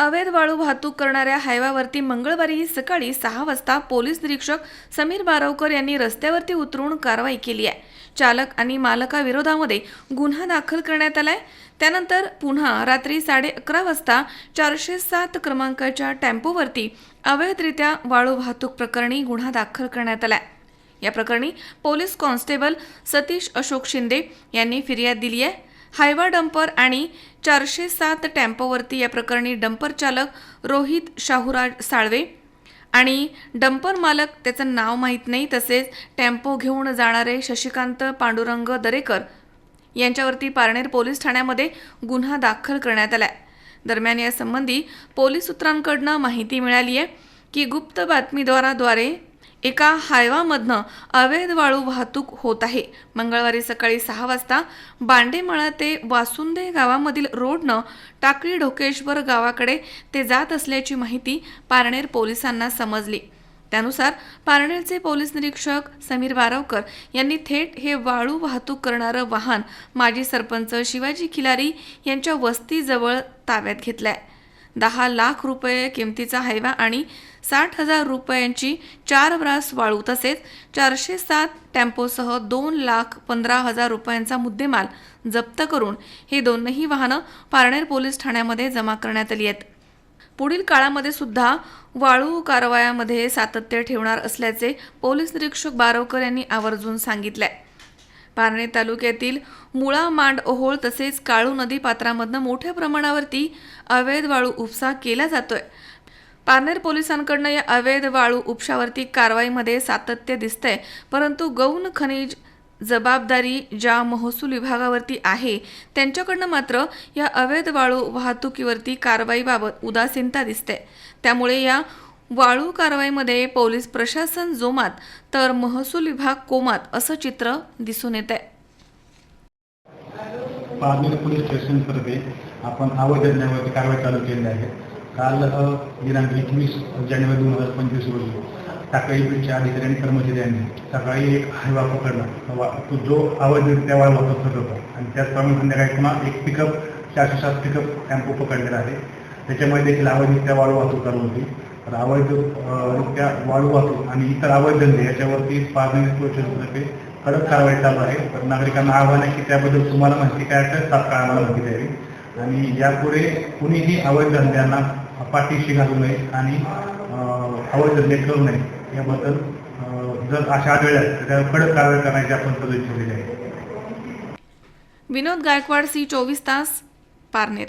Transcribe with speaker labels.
Speaker 1: अवैध वाळू वाहतूक करणाऱ्या हायवावरती मंगळवारी सकाळी सहा वाजता पोलीस निरीक्षक समीर बारवकर यांनी रस्त्यावरती उतरून कारवाई केली आहे. चालक आणि मालकाविरोधामध्ये गुन्हा दाखल करण्यात आलाय. त्यानंतर पुन्हा रात्री साडे अकरा वाजता चारशे सात क्रमांकाच्या टेम्पोवरती अवैधरित्या वाळू वाहतूक प्रकरणी गुन्हा दाखल करण्यात आलाय. या प्रकरणी पोलीस कॉन्स्टेबल सतीश अशोक शिंदे यांनी फिर्याद दिली आहे. हायवा डंपर आणि चारशे सात टेम्पोवरती या प्रकरणी डंपर चालक रोहित शाहूराज साळवे आणि डंपर मालक त्याचं नाव माहीत नाही तसेच टेम्पो घेऊन जाणारे शशिकांत पांडुरंग दरेकर यांच्यावरती पारनेर पोलीस ठाण्यामध्ये गुन्हा दाखल करण्यात आला दरम्यान यासंबंधी पोलीस सूत्रांकडनं माहिती मिळाली आहे की गुप्त बातमीद्वाराद्वारे एका हायवामधनं अवैध वाळू वाहतूक होत आहे. मंगळवारी सकाळी सहा वाजता बांडेमळा ते वासुंदे गावामधील रोडनं टाकळी ढोकेश्वर गावाकडे ते जात असल्याची माहिती पारनेर पोलिसांना समजली. त्यानुसार पारनेरचे पोलीस निरीक्षक समीर बारावकर यांनी थेट हे वाळू वाहतूक करणारं वाहन माजी सरपंच शिवाजी खिलारी यांच्या वस्तीजवळ ताब्यात घेतलं आहे दहा लाख रुपये किमतीचा हायवा आणि साठ हजार रुपयांची चार ब्रास वाळू तसेच चारशे सात टेम्पोसह दोन लाख पंधरा हजार रुपयांचा मुद्देमाल जप्त करून हे दोनही वाहनं पारनेर पोलीस ठाण्यामध्ये जमा करण्यात आली आहेत. पुढील काळामध्ये सुद्धा वाळू कारवायामध्ये सातत्य ठेवणार असल्याचे पोलीस निरीक्षक बारवकर यांनी आवर्जून सांगितलंय. पारणे तालुक्यातील मुळा मांड ओहोळ तसेच काळू नदी पात्रामधनं मोठ्या प्रमाणावरती अवैध वाळू उपसा केला जातोय. पारनेर पोलिसांकडनं या अवैध वाळू उपशावरती कारवाईमध्ये सातत्य दिसतंय परंतु गौण खनिज जबाबदारी ज्या महसूल विभागावरती आहे त्यांच्याकडनं मात्र या अवैध वाळू वाहतुकीवरती कारवाईबाबत उदासीनता दिसते. त्यामुळे या वाळू कारवाईमध्ये पोलीस प्रशासन जोमात तर महसूल विभाग कोमात असं चित्र दिसून येत आहे
Speaker 2: पारनेर पोलीस स्टेशनतर्फे आपण आवड धरण्यावरती कारवाई चालू केली आहे. काल दिनांक एकवीस जानेवारी दोन हजार पंचवीस रोजी टाकळी बीटच्या अधिकारी आणि कर्मचाऱ्यांनी सकाळी एक हायवा पकडला. वा- तो जो आवाज त्या वाळवा करत होता. आणि त्याचप्रमाणे संध्याकाळी पुन्हा एक पिकअप चारशे सात पिकअप टेम्पो पकडलेला आहे त्याच्यामुळे देखील अवैधरित्या वाळू वाहतूक चालू होती. तर अवैध रुपया रित्या वाळू वाहतूक आणि इतर अवैध धंदे याच्यावरती पारनेर पोलीस कडक कारवाई चालू आहे. तर नागरिकांना आव्हान आहे की त्याबद्दल तुम्हाला माहिती काय असेल तात्काळ आम्हाला माहिती द्यावी. आणि यापुढे कुणीही अवैध धंद्यांना पाठीशी घालू नये आणि अवैध धंदे करू नये याबद्दल जर अशा आढळल्या तर त्यावर कडक कारवाई करण्याची आपण पद्धत ठेवलेली आहे.
Speaker 1: विनोद गायकवाड सी चोवीस तास पारनेर.